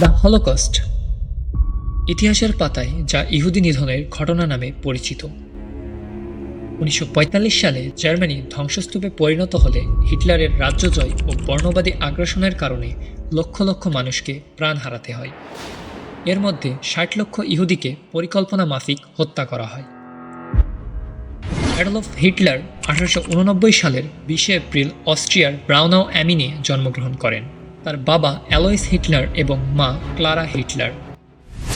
The holocaust, ইতিহাসের পাতায় যা ইহুদি নিধনের ঘটনা নামে পরিচিত। উনিশশো পঁয়তাল্লিশ সালে জার্মানি ধ্বংসস্তূপে পরিণত হলে হিটলারের রাজ্যজয় ও বর্ণবাদী আগ্রাসনের কারণে লক্ষ লক্ষ মানুষকে প্রাণ হারাতে হয়। এর মধ্যে ষাট লক্ষ ইহুদিকে পরিকল্পনা মাফিক হত্যা করা হয়। অ্যাডলফ হিটলার আঠারোশো উননব্বই সালের বিশে এপ্রিল অস্ট্রিয়ার ব্রাউনাও অ্যামিনে জন্মগ্রহণ করেন। তার বাবা অ্যালোইস হিটলার এবং মা ক্লারা হিটলার।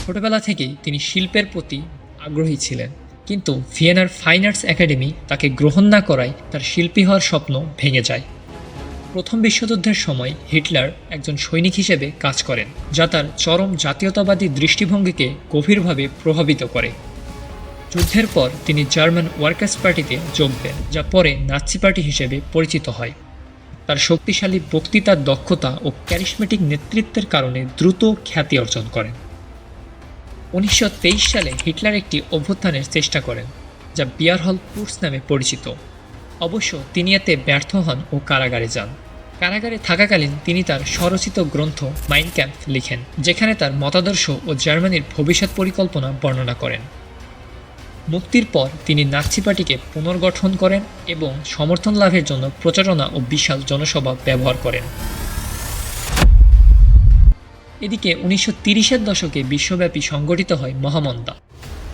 ছোটবেলা থেকেই তিনি শিল্পের প্রতি আগ্রহী ছিলেন, কিন্তু ভিয়েনার ফাইন আর্টস একাডেমি তাকে গ্রহণ না করায় তার শিল্পী হওয়ার স্বপ্ন ভেঙে যায়। প্রথম বিশ্বযুদ্ধের সময় হিটলার একজন সৈনিক হিসেবে কাজ করেন, যা তার চরম জাতীয়তাবাদী দৃষ্টিভঙ্গিকে গভীরভাবে প্রভাবিত করে। যুদ্ধের পর তিনি জার্মান ওয়ার্কার্স পার্টিতে যোগ দেন, যা পরে নাৎসি পার্টি হিসেবে পরিচিত হয়। তার শক্তিশালী বক্তৃতার দক্ষতা ও ক্যারিসমেটিক নেতৃত্বের কারণে দ্রুত খ্যাতি অর্জন করেন। উনিশশো তেইশ সালে হিটলার একটি অভ্যুত্থানের চেষ্টা করেন, যা বিয়ার হল পুরস নামে পরিচিত। অবশ্য তিনি এতে ব্যর্থ হন ও কারাগারে যান। কারাগারে থাকাকালীন তিনি তার স্বরচিত গ্রন্থ মাইন্ড ক্যাম্প লিখেন, যেখানে তার মতাদর্শ ও জার্মানির ভবিষ্যৎ পরিকল্পনা বর্ণনা করেন। মুক্তির পর তিনি নাৎসি পার্টিকে পুনর্গঠন করেন এবং সমর্থন লাভের জন্য প্রচারণা ও বিশাল জনসভা ব্যবহার করেন। এদিকে উনিশশো তিরিশের দশকে বিশ্বব্যাপী সংগঠিত হয় মহামন্দা।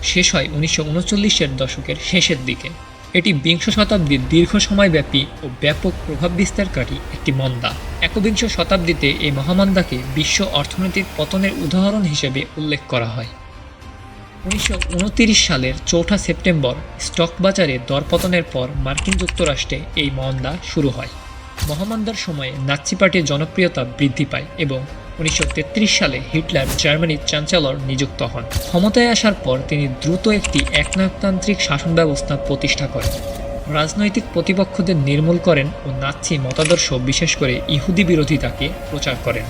শেষ হয় উনিশশো উনচল্লিশের দশকের শেষের দিকে। এটি বিংশ শতাব্দীর দীর্ঘ সময়ব্যাপী ও ব্যাপক প্রভাব বিস্তারকারী একটি মন্দা। একবিংশ শতাব্দীতে এই মহামন্দাকে বিশ্ব অর্থনৈতিক পতনের উদাহরণ হিসেবে উল্লেখ করা হয়। উনিশশো সালের চৌঠা সেপ্টেম্বর স্টক বাজারে দরপতনের পর মার্কিন যুক্তরাষ্ট্রে এই মন্দা শুরু হয়। মহামন্দার সময়ে নাৎসি পার্টির জনপ্রিয়তা বৃদ্ধি পায় এবং উনিশশো তেত্রিশ সালে হিটলার জার্মানির চ্যান্সেলর নিযুক্ত হন। ক্ষমতায় আসার পর তিনি দ্রুত একটি একনায়কতান্ত্রিক শাসন ব্যবস্থা প্রতিষ্ঠা করেন। রাজনৈতিক প্রতিপক্ষদের নির্মূল করেন ও নাৎসি মতাদর্শ বিশেষ করে ইহুদি বিরোধিতাকে প্রচার করেন।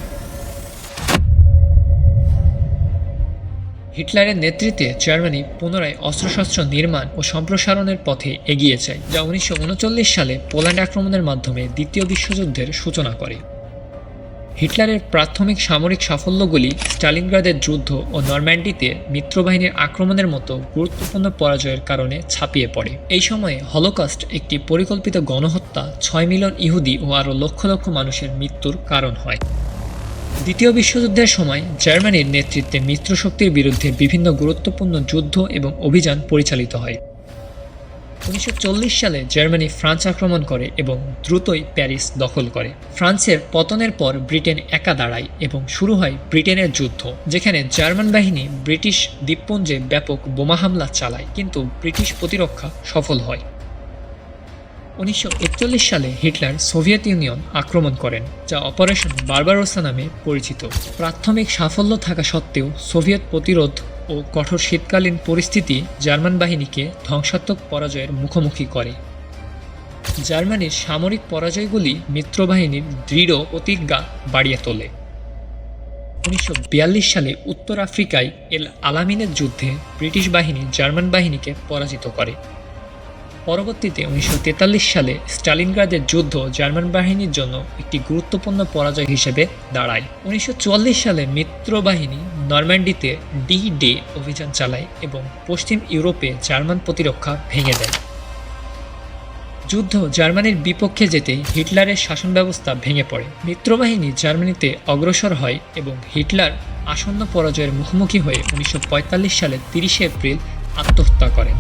হিটলারের নেতৃত্বে জার্মানি পুনরায় অস্ত্রশস্ত্র নির্মাণ ও সম্প্রসারণের পথে এগিয়ে যায়, যা উনিশশো উনচল্লিশ সালে পোল্যান্ড আক্রমণের মাধ্যমে দ্বিতীয় বিশ্বযুদ্ধের সূচনা করে। হিটলারের প্রাথমিক সামরিক সাফল্যগুলি স্টালিনগ্রাদের যুদ্ধ ও নরম্যান্ডিতে মিত্রবাহিনীর আক্রমণের মতো গুরুত্বপূর্ণ পরাজয়ের কারণে ছাপিয়ে পড়ে। এই সময়ে হলোকাস্ট একটি পরিকল্পিত গণহত্যা ছয় মিলিয়ন ইহুদি ও আরও লক্ষ লক্ষ মানুষের মৃত্যুর কারণ হয়। দ্বিতীয় বিশ্বযুদ্ধের সময় জার্মানির নেতৃত্বে মিত্রশক্তির বিরুদ্ধে বিভিন্ন গুরুত্বপূর্ণ যুদ্ধ এবং অভিযান পরিচালিত হয়। উনিশশো চল্লিশ সালে জার্মানি ফ্রান্স আক্রমণ করে এবং দ্রুতই প্যারিস দখল করে। ফ্রান্সের পতনের পর ব্রিটেন একা দাঁড়ায় এবং শুরু হয় ব্রিটেনের যুদ্ধ, যেখানে জার্মান বাহিনী ব্রিটিশ দ্বীপপুঞ্জে ব্যাপক বোমা হামলা চালায়, কিন্তু ব্রিটিশ প্রতিরক্ষা সফল হয়। উনিশশো একচল্লিশ সালে হিটলার সোভিয়েত ইউনিয়ন আক্রমণ করেন, যা অপারেশন বারবারোসা নামে পরিচিত। প্রাথমিক সাফল্য থাকা সত্ত্বেও সোভিয়েত প্রতিরোধ ও কঠোর শীতকালীন পরিস্থিতি জার্মান বাহিনীকে ধ্বংসাত্মক পরাজয়ের মুখোমুখি করে। জার্মানির সামরিক পরাজয়গুলি মিত্রবাহিনীর দৃঢ় প্রতিজ্ঞা বাড়িয়ে তোলে। উনিশশো বিয়াল্লিশ সালে উত্তর আফ্রিকায় এল আলামিনের যুদ্ধে ব্রিটিশ বাহিনী জার্মান বাহিনীকে পরাজিত করে। পরবর্তীতে উনিশশো তেতাল্লিশ সালে স্টালিনগ্রাদের যুদ্ধ জার্মান বাহিনীর জন্য একটি গুরুত্বপূর্ণ পরাজয় হিসেবে দাঁড়ায়। উনিশশো চুয়াল্লিশ সালে মিত্র বাহিনী নরম্যান্ডিতে ডি ডে অভিযান চালায় এবং পশ্চিম ইউরোপে জার্মান প্রতিরক্ষা ভেঙে দেয়। যুদ্ধ জার্মানির বিপক্ষে যেতে হিটলারের শাসন ব্যবস্থা ভেঙে পড়ে। মিত্রবাহিনী জার্মানিতে অগ্রসর হয় এবং হিটলার আসন্ন পরাজয়ের মুখোমুখি হয়ে উনিশশো পঁয়তাল্লিশ সালের তিরিশে এপ্রিল আত্মহত্যা করেন।